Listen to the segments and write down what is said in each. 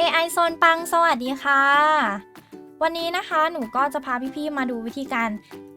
AI โซนปังสวัสดีค่ะ วันนี้นะคะหนูก็จะพาพี่ๆมาดูวิธีการ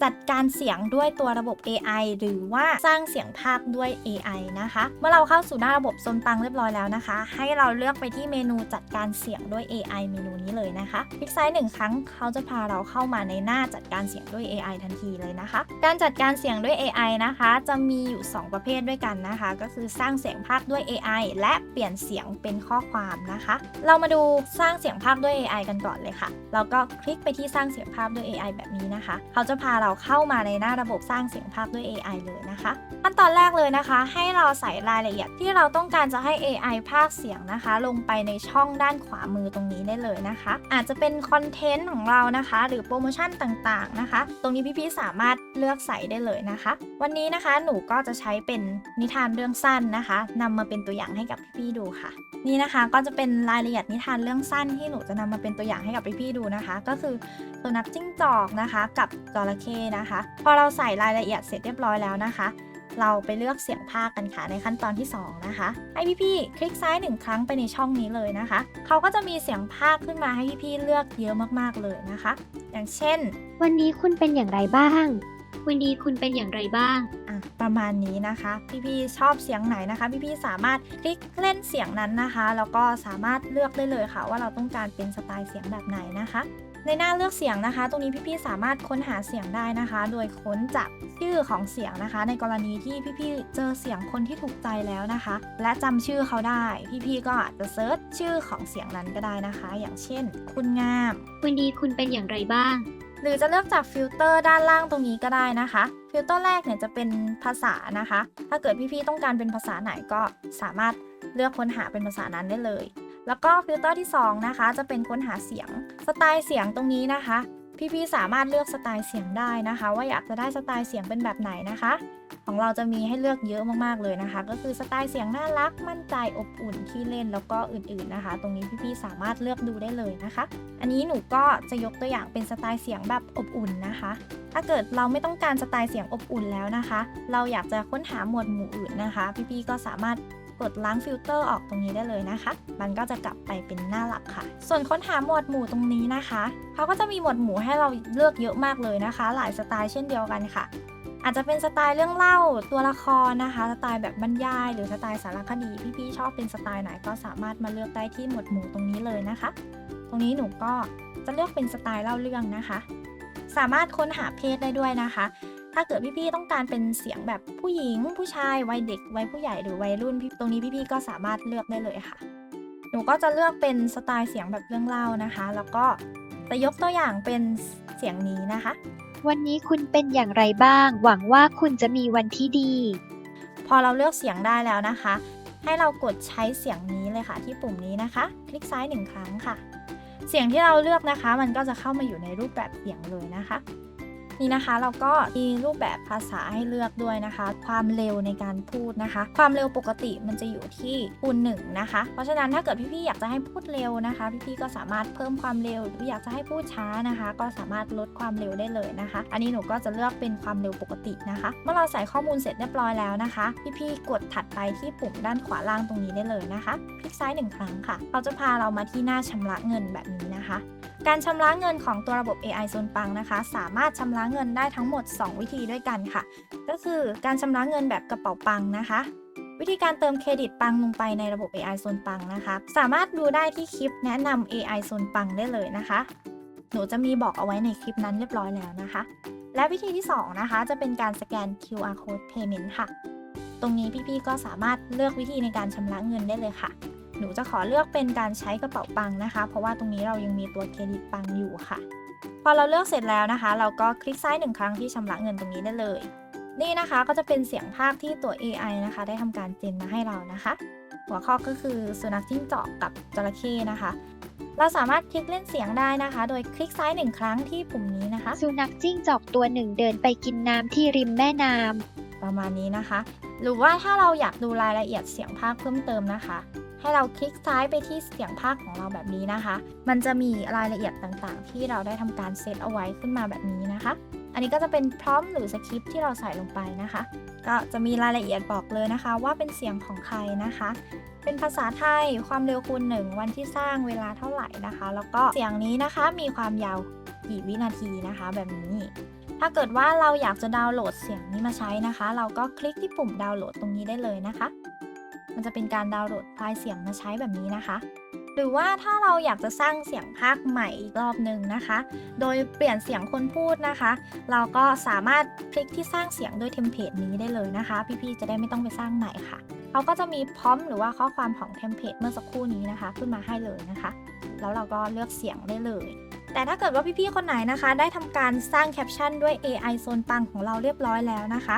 จัดการเสียงด้วยตัวระบบ AI หรือว่าสร้างเสียงภาคด้วย AI นะคะ เมื่อเราเข้าสู่หน้าระบบโซนปังเรียบร้อยแล้วนะคะ ให้เราเลือกไปที่เมนูจัดการเสียงด้วย AI เมนูนี้เลยนะคะคลิกซ้ายหนึ่งครั้งเขาจะพาเราเข้ามาในหน้าจัดการเสียงด้วย AI ทันทีเลยนะคะ การจัดการเสียงด้วย AI นะคะ จะมีอยู่ 2 ประเภทด้วยกันนะคะ ก็คือสร้างเสียงภาคด้วย AI และเปลี่ยนเสียงเป็นข้อความนะคะ เรามาดูสร้างเสียงภาคด้วย AI กันก่อนเลยค่ะแล้วก็คลิกไปที่สร้างเสียงภาพด้วย AI แบบนี้นะคะ เขาจะพาเราเข้ามาในหน้าระบบสร้างเสียงภาพด้วย AI เลยนะคะขั้นตอนแรกเลยนะคะ ให้เราใส่รายละเอียดที่เราต้องการจะให้ AI ภาคเสียงนะคะ ลงไปในช่องด้านขวามือตรงนี้ได้เลยนะคะ อาจจะเป็นคอนเทนต์ของเรานะคะ หรือโปรโมชั่นต่างๆนะคะ ตรงนี้พี่ๆสามารถเลือกใส่ได้เลยนะคะ วันนี้นะคะหนูก็จะใช้เป็นนิทานเรื่องสั้นนะคะนำมาเป็นตัวอย่างให้กับพี่ๆดูค่ะ นี่นะคะก็จะเป็นรายละเอียดนิทานเรื่องสั้นที่หนูจะนำมาเป็นตัวอย่างให้กับพี่ๆดูนะคะ ก็คือสุนัขจิ้งจอกนะคะ กับจระเข้นะคะ พอเราใส่รายละเอียดเสร็จเรียบร้อยแล้วนะคะเราไปเลือกเสียงภาคกันค่ะในขั้นตอนที่ 2 นะคะ ให้พี่ๆคลิกซ้ายหนึ่งครั้งไปในช่องนี้เลยนะคะ เขาก็จะมีเสียงภาคขึ้นมาให้พี่ๆเลือกเยอะมากๆเลยนะคะ อย่างเช่น วันนี้คุณเป็นอย่างไรบ้าง วันนี้คุณเป็นอย่างไรบ้าง อะ ประมาณนี้นะคะ พี่ๆชอบเสียงไหนนะคะ พี่ๆสามารถคลิกเล่นเสียงนั้นนะคะ แล้วก็สามารถเลือกได้เลยค่ะ ว่าเราต้องการเป็นสไตล์เสียงแบบไหนนะคะในหน้าเลือกเสียงนะคะ ตรงนี้พี่ๆสามารถค้นหาเสียงได้นะคะ โดยค้นจากชื่อของเสียงนะคะ ในกรณีที่พี่ๆเจอเสียงคนที่ถูกใจแล้วนะคะ และจำชื่อเขาได้ พี่ๆก็อาจจะเซิร์ชชื่อของเสียงนั้นก็ได้นะคะ อย่างเช่น คุณงามวันนี้คุณเป็นอย่างไรบ้าง หรือจะเลือกจากฟิลเตอร์ด้านล่างตรงนี้ก็ได้นะคะ ฟิลเตอร์แรกเนี่ยจะเป็นภาษานะคะ ถ้าเกิดพี่ๆต้องการเป็นภาษาไหนก็สามารถเลือกค้นหาเป็นภาษานั้นได้เลย แล้วก็ฟิลเตอร์ที่2นะคะจะเป็นค้นหาเสียง สไตล์เสียงตรงนี้นะคะ พี่ๆสามารถเลือกสไตล์เสียงได้นะคะ ว่าอยากจะได้สไตล์เสียงเป็นแบบไหนนะคะ ของเราจะมีให้เลือกเยอะมากๆเลยนะคะ ก็คือสไตล์เสียงน่ารักมั่นใจอบอุ่นที่เล่นแล้วก็อื่นๆนะคะ ตรงนี้พี่ๆสามารถเลือกดูได้เลยนะคะ อันนี้หนูก็จะยกตัวอย่างเป็นสไตล์เสียงแบบอบอุ่นนะคะ ถ้าเกิดเราไม่ต้องการสไตล์เสียงอบอุ่นแล้วนะคะ เราอยากจะค้นหาหมวดหมู่อื่นนะคะ พี่ๆก็สามารถ กดล้างฟิลเตอร์ออกตรงนี้ได้เลยนะคะ มันก็จะกลับไปเป็นหน้าหลักค่ะ ส่วนค้นหาหมวดหมู่ตรงนี้นะคะ เขาก็จะมีหมวดหมู่ให้เราเลือกเยอะมากเลยนะคะ หลายสไตล์เช่นเดียวกันค่ะ อาจจะเป็นสไตล์เรื่องเล่าตัวละครนะคะ สไตล์แบบบรรยาย หรือสไตล์สารคดี พี่ๆชอบเป็นสไตล์ไหนก็สามารถมาเลือกได้ที่หมวดหมู่ตรงนี้เลยนะคะ ตรงนี้หนูก็จะเลือกเป็นสไตล์เล่าเรื่องนะคะ สามารถค้นหาเพศได้ด้วยนะคะ ถ้าเกิดพี่ๆต้องการเป็นเสียงแบบผู้หญิง ผู้ชายวัยเด็กวัยผู้ใหญ่หรือวัยรุ่นพี่ตรงนี้พี่ๆก็สามารถเลือกได้เลยค่ะ หนูก็จะเลือกเป็นสไตล์เสียงแบบเรื่องเล่านะคะ แล้วก็จะยกตัวอย่างเป็นเสียงนี้นะคะ วันนี้คุณเป็นอย่างไรบ้าง หวังว่าคุณจะมีวันที่ดี พอเราเลือกเสียงได้แล้วนะคะ ให้เรากดใช้เสียงนี้เลยค่ะ ที่ปุ่มนี้นะคะ คลิกซ้ายหนึ่งครั้งค่ะ เสียงที่เราเลือกนะคะ มันก็จะเข้ามาอยู่ในรูปแบบเสียงเลยนะคะ นี่นะคะเราก็มีรูปแบบภาษาให้เลือกด้วยนะคะ ความเร็วในการพูดนะคะ ความเร็วปกติมันจะอยู่ที่คูณหนึ่งนะคะ เพราะฉะนั้นถ้าเกิดพี่ๆอยากจะให้พูดเร็วนะคะ พี่ๆก็สามารถเพิ่มความเร็วหรืออยากจะให้พูดช้านะคะ ก็สามารถลดความเร็วได้เลยนะคะ อันนี้หนูก็จะเลือกเป็นความเร็วปกตินะคะ เมื่อเราใส่ข้อมูลเสร็จเรียบร้อยแล้วนะคะ พี่ๆกดถัดไปที่ปุ่มด้านขวาล่างตรงนี้ได้เลยนะคะ คลิกซ้ายหนึ่งครั้งค่ะเขาจะพาเรามาที่หน้าชำระเงินแบบนี้นะคะ การชำระเงินของตัวระบบ AI โซนปังนะคะ สามารถชำระเงินได้ทั้งหมด 2 วิธีด้วยกันค่ะ ก็คือการชำระเงินแบบกระเป๋าปังนะคะ วิธีการเติมเครดิตปังลงไปในระบบ AI โซนปังนะคะ สามารถดูได้ที่คลิปแนะนำ AI โซนปังได้เลยนะคะ หนูจะมีบอกเอาไว้ในคลิปนั้นเรียบร้อยแล้วนะคะ และวิธีที่ 2 นะคะ จะเป็นการสแกน QR code payment ค่ะ ตรงนี้พี่ๆก็สามารถเลือกวิธีในการชำระเงินได้เลยค่ะ หนูจะขอเลือกเป็นการใช้กระเป๋าปังนะคะ เพราะว่าตรงนี้เรายังมีตัวเครดิตปังอยู่ค่ะ พอเราเลือกเสร็จแล้วนะคะ เราก็คลิกซ้ายหนึ่งครั้งที่ชำระเงินตรงนี้ได้เลย นี่นะคะก็จะเป็นเสียงภาคที่ตัว AI นะคะ ได้ทำการเจนมาให้เรานะคะ หัวข้อก็คือสุนัขจิ้งจอกกับจระเข้นะคะ เราสามารถคลิกเล่นเสียงได้นะคะ โดยคลิกซ้ายหนึ่งครั้งที่ปุ่มนี้นะคะ สุนัขจิ้งจอกตัวหนึ่งเดินไปกินน้ำที่ริมแม่น้ประมาณนี้นะคะ หรือว่าถ้าเราอยากดูรายละเอียดเสียงภาคเพิ่มเติมนะคะ ให้เราคลิกซ้ายไปที่เสียงภาคของเราแบบนี้นะคะ มันจะมีรายละเอียดต่างๆ ที่เราได้ทำการเซตเอาไว้ขึ้นมาแบบนี้นะคะ อันนี้ก็จะเป็นพร้อมหรือสคริปที่เราใส่ลงไปนะคะ ก็จะมีรายละเอียดบอกเลยนะคะ ว่าเป็นเสียงของใครนะคะ เป็นภาษาไทยความเร็วคูณหนึ่งวันที่สร้างเวลาเท่าไหร่นะคะ แล้วก็เสียงนี้นะคะมีความยาวกี่วินาทีนะคะแบบนี้ถ้าเกิดว่าเราอยากจะดาวน์โหลดเสียงนี้มาใช้นะคะ เราก็คลิกที่ปุ่มดาวน์โหลดตรงนี้ได้เลยนะคะ มันจะเป็นการดาวน์โหลดไฟล์เสียงมาใช้แบบนี้นะคะ หรือว่าถ้าเราอยากจะสร้างเสียงภาคใหม่อีกรอบหนึ่งนะคะ โดยเปลี่ยนเสียงคนพูดนะคะ เราก็สามารถคลิกที่สร้างเสียงด้วยเทมเพลตนี้ได้เลยนะคะ พี่ๆจะได้ไม่ต้องไปสร้างใหม่ค่ะเขาก็จะมีพร้อมหรือว่าข้อความของเทมเพลตเมื่อสักครู่นี้นะคะ ขึ้นมาให้เลยนะคะ แล้วเราก็เลือกเสียงได้เลยแต่ถ้าเกิดว่าพี่ๆ คนไหนนะคะ ได้ทำการสร้างแคปชั่นด้วย AI โซนปังของเราเรียบร้อยแล้วนะคะ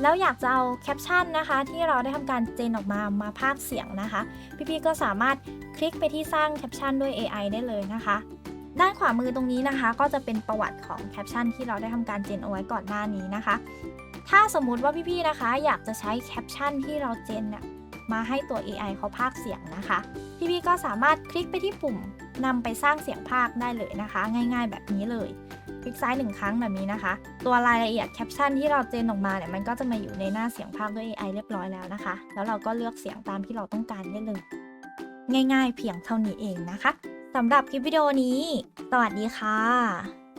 แล้วอยากจะเอาแคปชั่นนะคะ ที่เราได้ทำการเจนออกมามาพากเสียงนะคะ พี่ๆก็สามารถคลิกไปที่สร้างแคปชั่นด้วย AI ได้เลยนะคะ ด้านขวามือตรงนี้นะคะ ก็จะเป็นประวัติของแคปชั่นที่เราได้ทำการเจนเอาไว้ก่อนหน้านี้นะคะ ถ้าสมมุติว่าพี่ๆนะคะ อยากจะใช้แคปชั่นที่เราเจนเนี่ยมาให้ตัว AI เขาพากเสียงนะคะ พี่ๆก็สามารถคลิกไปที่ปุ่มนำไปสร้างเสียงพากได้เลยนะคะ ง่าย ๆ แบบนี้เลย คลิกซ้ายหนึ่งครั้งแบบนี้นะคะ ตัวรายละเอียดแคปชั่นที่เราเจนออกมาเนี่ยมันก็จะมาอยู่ในหน้าเสียงภาพด้วย AI เรียบร้อยแล้วนะคะ แล้วเราก็เลือกเสียงตามที่เราต้องการได้เลย ง่าย ๆ เพียงเท่านี้เองนะคะสำหรับคลิปวิดีโอนี้ สวัสดีค่ะ